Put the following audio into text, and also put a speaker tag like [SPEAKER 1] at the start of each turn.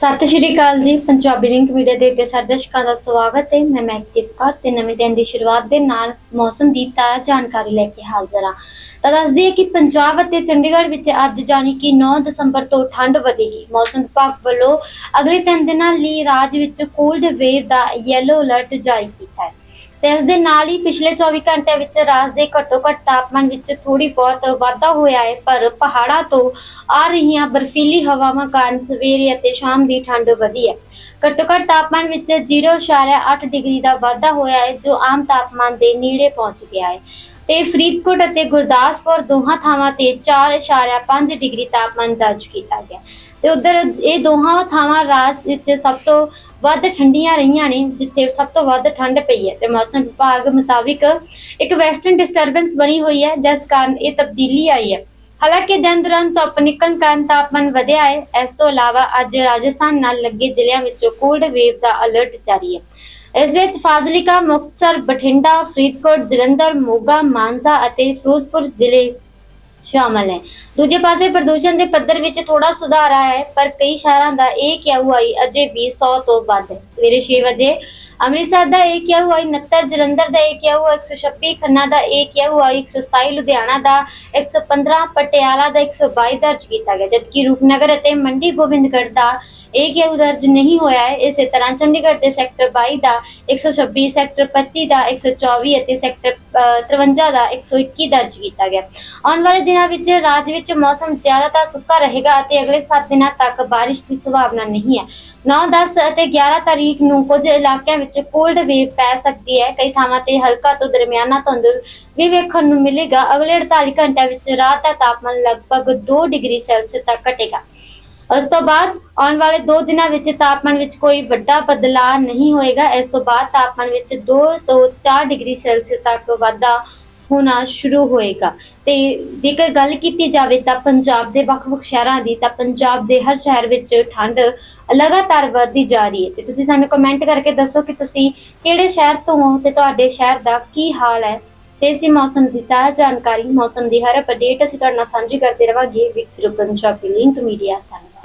[SPEAKER 1] ਸਤਿ ਸ਼੍ਰੀ ਅਕਾਲ ਜੀ, Punjabi link media ਦੇ ਉੱਤੇ ਸਾਰੇ ਦਰਸ਼ਕਾਂ ਦਾ ਸਵਾਗਤ ਹੈ। ਮੈਂ ਮਹਿਕਦੀਪ ਕੌਰ ਤੇ ਨਵੇਂ ਦਿਨ ਦੀ ਸ਼ੁਰੂਆਤ ਦੇ ਨਾਲ ਮੌਸਮ ਦੀ ਤਾਜ਼ਾ ਜਾਣਕਾਰੀ ਲੈ ਕੇ ਹਾਜ਼ਰ ਹਾਂ। ਤਾਂ ਦੱਸਦੀ ਹੈ ਕਿ ਪੰਜਾਬ ਅਤੇ ਚੰਡੀਗੜ੍ਹ ਵਿੱਚ ਅੱਜ ਜਾਣੀ ਕਿ 9 ਦਸੰਬਰ ਤੋਂ ਠੰਡ ਵਧੇਗੀ। ਮੌਸਮ ਵਿਭਾਗ ਵੱਲੋਂ ਅਗਲੇ 3 ਦਿਨਾਂ ਲਈ ਰਾਜ ਵਿੱਚ ਕੋਲਡ ਵੇਵ ਦਾ ਯੈਲੋ ਅਲਰਟ ਜਾਰੀ ਕੀਤਾ ਹੈ। ਤੇ ਇਸ ਦੇ ਨਾਲ ਹੀ ਪਿਛਲੇ 24 ਘੰਟਿਆਂ ਵਿੱਚ ਰਾਜ ਦੇ ਘੱਟੋ ਘੱਟ ਤਾਪਮਾਨ ਵਿੱਚ ਥੋੜੀ ਬਹੁਤ ਵਾਧਾ ਹੋਇਆ ਹੈ, ਪਰ ਪਹਾੜਾਂ ਤੋਂ ਆ ਰਹੀਆਂ ਬਰਫੀਲੀ ਹਵਾਵਾਂ ਕਾਰਨ ਸਵੇਰੇ ਅਤੇ ਸ਼ਾਮ ਦੀ ਠੰਡ ਵਧੀ ਹੈ। ਘੱਟੋ ਘੱਟ ਤਾਪਮਾਨ ਵਿੱਚ 0.8 ਡਿਗਰੀ ਦਾ ਵਾਧਾ ਹੋਇਆ ਹੈ, ਜੋ ਆਮ ਤਾਪਮਾਨ ਦੇ ਨੇੜੇ ਪਹੁੰਚ ਗਿਆ ਹੈ। ਤੇ ਫਰੀਦਕੋਟ ਅਤੇ ਗੁਰਦਾਸਪੁਰ ਦੋਹਾਂ ਥਾਵਾਂ ਤੇ 4.5 ਡਿਗਰੀ ਤਾਪਮਾਨ ਦਰਜ ਕੀਤਾ ਗਿਆ ਤੇ ਉਧਰ ਇਹ ਦੋਹਾਂ ਥਾਵਾਂ ਰਾਜ ਵਿੱਚ ਸਭ ਤੋਂ ਵੱਧ ਠੰਡੀਆਂ ਰਹੀਆਂ ਨੇ, ਜਿੱਥੇ ਸਭ ਤੋਂ ਵੱਧ ਠੰਡ ਪਈ ਹੈ। ਤੇ ਮੌਸਮ ਵਿਭਾਗ ਮੁਤਾਬਿਕ ਇੱਕ ਵੈਸਟਰਨ ਡਿਸਟਰਬੈਂਸ ਬਣੀ ਹੋਈ ਹੈ, ਜਿਸ ਕਾਰਨ ਇਹ ਤਬਦੀਲੀ ਆਈ ਹੈ। ਹਾਲਾਂਕਿ ਦਿਨ ਦੌਰਾਨ ਧੁੱਪ ਨਿਕਲਣ ਕਾਰਨ ਤਾਪਮਾਨ ਵਧਿਆ ਹੈ। ਇਸ ਤੋਂ ਇਲਾਵਾ ਅੱਜ ਰਾਜਸਥਾਨ ਨਾਲ ਲੱਗੇ ਜ਼ਿਲ੍ਹਿਆਂ ਵਿੱਚ ਕੋਲਡ ਵੇਵ ਦਾ ਅਲਰਟ ਜਾਰੀ ਹੈ। ਇਸ ਵਿੱਚ ਫਾਜ਼ਿਲਕਾ, ਮੁਕਤਸਰ, ਬਠਿੰਡਾ, ਫਰੀਦਕੋਟ, ਜਲੰਧਰ, ਮੋਗਾ, ਮਾਨਸਾ ਅਤੇ ਫਿਰੋਜ਼ਪੁਰ ਜ਼ਿਲ੍ਹੇ ਸ਼ਾਮਲ ਹੈ। ਦੂਜੇ ਪਾਸੇ ਪ੍ਰਦੂਸ਼ਣ ਦੇ ਪੱਧਰ ਵਿੱਚ ਥੋੜਾ ਸੁਧਾਰ ਆਇਆ ਹੈ, ਪਰ ਕਈ ਸ਼ਹਿਰਾਂ ਦਾ AQI ਅਜੇ ਵੀ 100 ਤੋਂ ਵੱਧ ਹੈ। ਸਵੇਰੇ 6 ਵਜੇ ਅੰਮ੍ਰਿਤਸਰ ਦਾ AQI 69 ਜਲੰਧਰ ਦਾ AQI 126 ਖੰਨਾ ਦਾ AQI 127 ਲੁਧਿਆਣਾ ਦਾ 115 ਪਟਿਆਲਾ ਦਾ 122 ਦਰਜ ਕੀਤਾ ਗਿਆ। ਜਦਕਿ ਰੂਪਨਗਰ ਅਤੇ ਮੰਡੀ ਗੋਬਿੰਦਗੜ੍ਹ ਦਾ ਇਹ AQI ਦਰਜ ਨਹੀਂ ਹੋਇਆ ਹੈ। ਇਸੇ ਤਰ੍ਹਾਂ ਚੰਡੀਗੜ੍ਹ ਦੇ ਸੈਕਟਰ 22 ਦਾ 126 ਸੈਕਟਰ 25 ਦਾ 124 ਅਤੇ ਸੈਕਟਰ ਅਹ, 53 ਦਾ 121 ਦਰਜ ਕੀਤਾ ਗਿਆ। ਆਉਣ ਵਾਲੇ ਦਿਨਾਂ ਵਿੱਚ ਰਾਜ ਵਿੱਚ ਮੌਸਮ ਜ਼ਿਆਦਾਤਰ ਸੁੱਕਾ ਰਹੇਗਾ ਅਤੇ ਅਗਲੇ 7 ਦਿਨਾਂ ਤੱਕ ਬਾਰਿਸ਼ ਦੀ ਸੰਭਾਵਨਾ ਨਹੀਂ ਹੈ। 9 10 ਅਤੇ 11 ਤਾਰੀਖ ਨੂੰ ਕੁਝ ਇਲਾਕਿਆਂ ਵਿੱਚ ਕੋਲਡ ਵੇਵ ਪੈ ਸਕਦੀ ਹੈ। ਕਈ ਥਾਵਾਂ ਤੇ ਹਲਕਾ ਤੋਂ ਦਰਮਿਆਨਾ ਧੁੰਦ ਵੀ ਵੇਖਣ ਨੂੰ ਮਿਲੇਗਾ। ਅਗਲੇ 48 ਘੰਟਿਆਂ ਵਿੱਚ ਰਾਤ ਦਾ ਤਾਪਮਾਨ ਲਗਭਗ 2 ਡਿਗਰੀ ਸੈਲਸੀਅਸ ਤੱਕ ਘਟੇਗਾ। ਉਸ ਤੋਂ ਬਾਅਦ ਆਉਣ ਵਾਲੇ 2 ਦਿਨਾਂ ਵਿੱਚ ਤਾਪਮਾਨ ਵਿੱਚ ਕੋਈ ਵੱਡਾ ਬਦਲਾਅ ਨਹੀਂ ਹੋਏਗਾ। ਇਸ ਤੋਂ ਬਾਅਦ ਤਾਪਮਾਨ ਵਿੱਚ 2 ਤੋਂ 4 ਡਿਗਰੀ ਸੈਲਸੀਅਸ ਤੱਕ ਵਾਧਾ ਹੋਣਾ ਸ਼ੁਰੂ ਹੋਏਗਾ। ਤੇ ਜੇਕਰ ਗੱਲ ਕੀਤੀ ਜਾਵੇ ਤਾਂ ਪੰਜਾਬ ਦੇ ਵੱਖ-ਵੱਖ ਸ਼ਹਿਰਾਂ ਦੀ, ਤਾਂ ਪੰਜਾਬ ਦੇ ਹਰ ਸ਼ਹਿਰ ਵਿੱਚ ਠੰਡ ਲਗਾਤਾਰ ਵਧਦੀ ਜਾ ਰਹੀ ਹੈ। ਤੇ ਤੁਸੀਂ ਸਾਨੂੰ ਕਮੈਂਟ ਕਰਕੇ ਦੱਸੋ ਕਿ ਤੁਸੀਂ ਕਿਹੜੇ ਸ਼ਹਿਰ ਤੋਂ ਹੋ ਤੇ ਤੁਹਾਡੇ ਸ਼ਹਿਰ ਦਾ ਕੀ ਹਾਲ ਹੈ? ਤੇ ਇਸੇ ਮੌਸਮ ਦੀ ਤਾਜ਼ਾ ਜਾਣਕਾਰੀ, ਮੌਸਮ ਦੀ ਹਰ ਅਪਡੇਟ ਅਸੀਂ ਤੁਹਾਡੇ ਨਾਲ ਸਾਂਝੀ ਕਰਦੇ ਰਵਾਂਗੇ। ਵਿਕਟਰ ਪੰਜਾਬੀ ਲਿੰਕ ਮੀਡੀਆ ਧੰਨਵਾਦ।